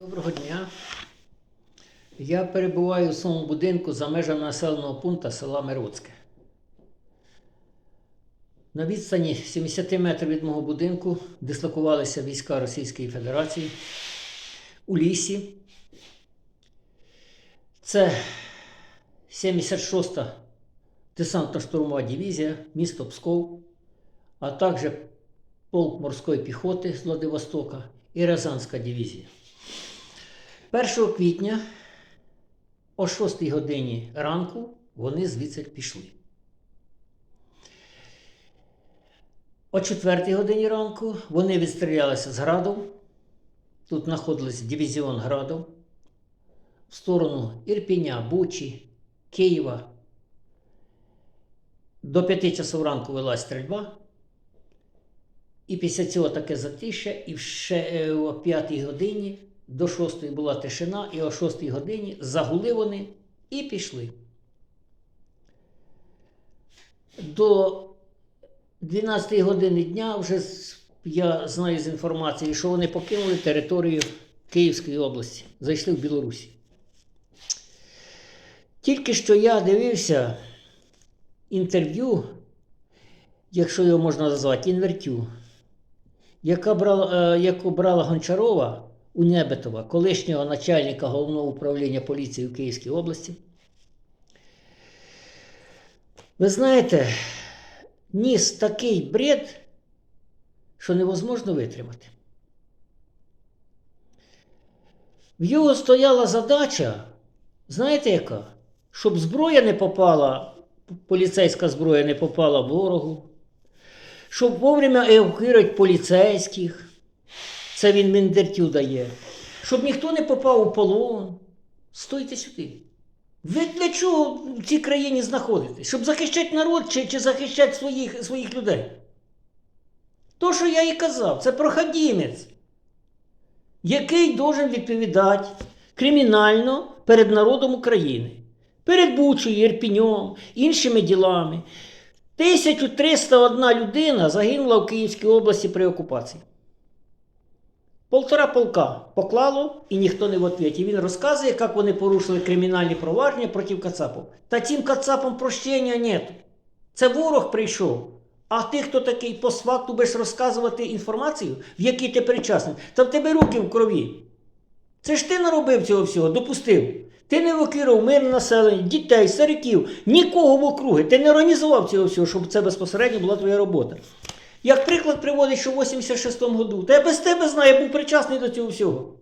Доброго дня. Я перебуваю в своєму будинку за межами населеного пункту села Мироцьке. На відстані 70 метрів від мого будинку дислокувалися війська Російської Федерації у лісі. Це 76-та десантно-штурмова дивізія, місто Псков, а також полк морської піхоти з Владивостока і Рязанська дивізія. 1 квітня о 6 годині ранку вони звідси пішли. О 4 годині ранку вони відстрілялися з градом. Тут знаходились дивізіон градов в сторону Ірпіня, Бучі, Києва. До 5 часов ранку велась стрільба. І після цього таке затища, і ще е, о 5 годині до 6 була тишина, і о 6 годині загули вони і пішли. До 12 години дня вже я знаю з інформації, що вони покинули територію Київської області, зайшли в Білорусі. Тільки що я дивився інтерв'ю, якщо його можна назвати, інвертю, яка брала, е, яку брала Гончарова у Небетова, колишнього начальника головного управління поліції в Київській області. Ви знаєте, ніс такий бред, що невозможно витримати. В його стояла задача, знаєте яка? Щоб зброя не попала, поліцейська зброя не попала ворогу, щоб вовремя евакуювати поліцейських. Це він Мендертю дає. Щоб ніхто не попав у полон. Стойте сюди. Ви для чого в цій країні знаходитесь? Щоб захищати народ чи, чи захищати своїх, своїх людей? То, що я і казав, це проходімець, який должен відповідати кримінально перед народом України, перед Бучою, Єрпіньом, іншими ділами. 1301 людина загинула в Київській області при окупації. Полтора полка поклало і ніхто не в отвіті. Він розказує, як вони порушили кримінальні провадження проти Кацапов. Та цим Кацапам прощення нет. Це ворог прийшов. А ти, хто такий постфакту будеш розказувати інформацію, в якій ти причасний, та в тебе руки в крові. Це ж ти наробив цього всього, допустив. Ти не евакуював мирне населення, дітей, стариків, нікого в округи. Ти не організував цього всього, щоб це безпосередньо була твоя робота. Як приклад приводить, що в 86-му году, та я без тебе знаю, я був причасний до цього всього.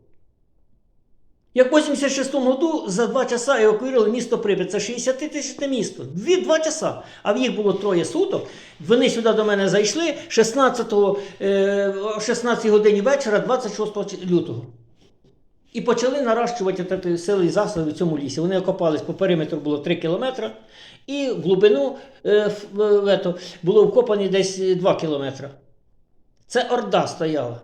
Як в 86-му году за два часа евакуювали місто Прип'ять, це 60 тисячне місто. Дві, два часа. А в їх було троє суток. Вони сюди до мене зайшли 16, е, о 16 годині вечора, 26 лютого. І почали наращувати сили і засоби в цьому лісі. Вони окопались по периметру було 3 кілометри, і в глибину е, в- ето, було вкопані десь 2 кілометри. Це орда стояла.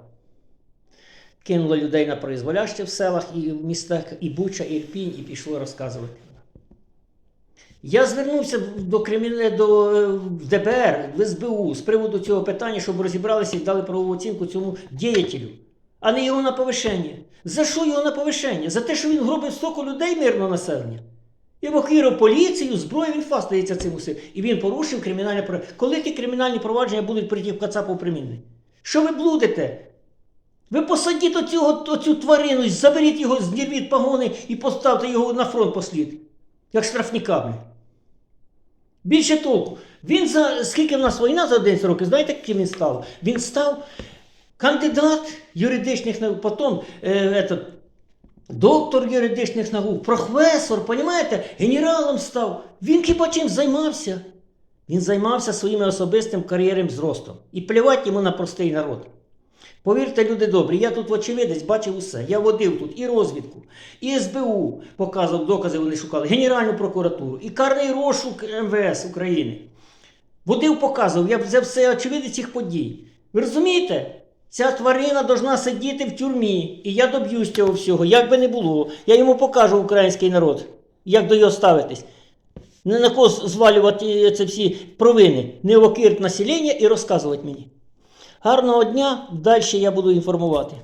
Кинула людей на произволяще в селах і в містах, і Буча, і Ірпінь, і пішло розказувати. Я звернувся до криміне до е, ДБР, в СБУ з приводу цього питання, щоб розібралися і дали правову оцінку цьому діятелю, а не його на повишення. За що його на повишення? За те, що він гробив стільки людей мирного населення. Евакуював поліцію, зброю, він фастається цим усім. І він порушив кримінальне провадження. Коли ті кримінальні провадження будуть проти Кацапов примінені? Що ви блудите? Ви посадіть оцього, оцю тварину, заберіть його, знірвіть погони і поставте його на фронт послід. Як штрафніка, блін. Більше толку. Він за скільки в нас війна за 11 років, знаєте, ким він став? Він став кандидат юридичних наук, потім е, этот, доктор юридичних наук, професор, понімаєте, генералом став. Він хіба чим займався? Він займався своїм особистим кар'єрним зростом. І плювати йому на простий народ. Повірте, люди добрі, я тут вочевидець бачив усе. Я водив тут і розвідку, і СБУ показував докази, вони шукали, Генеральну прокуратуру, і карний розшук МВС України. Водив, показував, я взяв все очевидець цих подій. Ви розумієте? Ця тварина должна сидіти в тюрмі, і я доб'юсь цього всього, як би не було. Я йому покажу український народ, як до його ставитись. Не на кого звалювати ці всі провини, не окирт населення і розказувати мені. Гарного дня, далі я буду інформувати.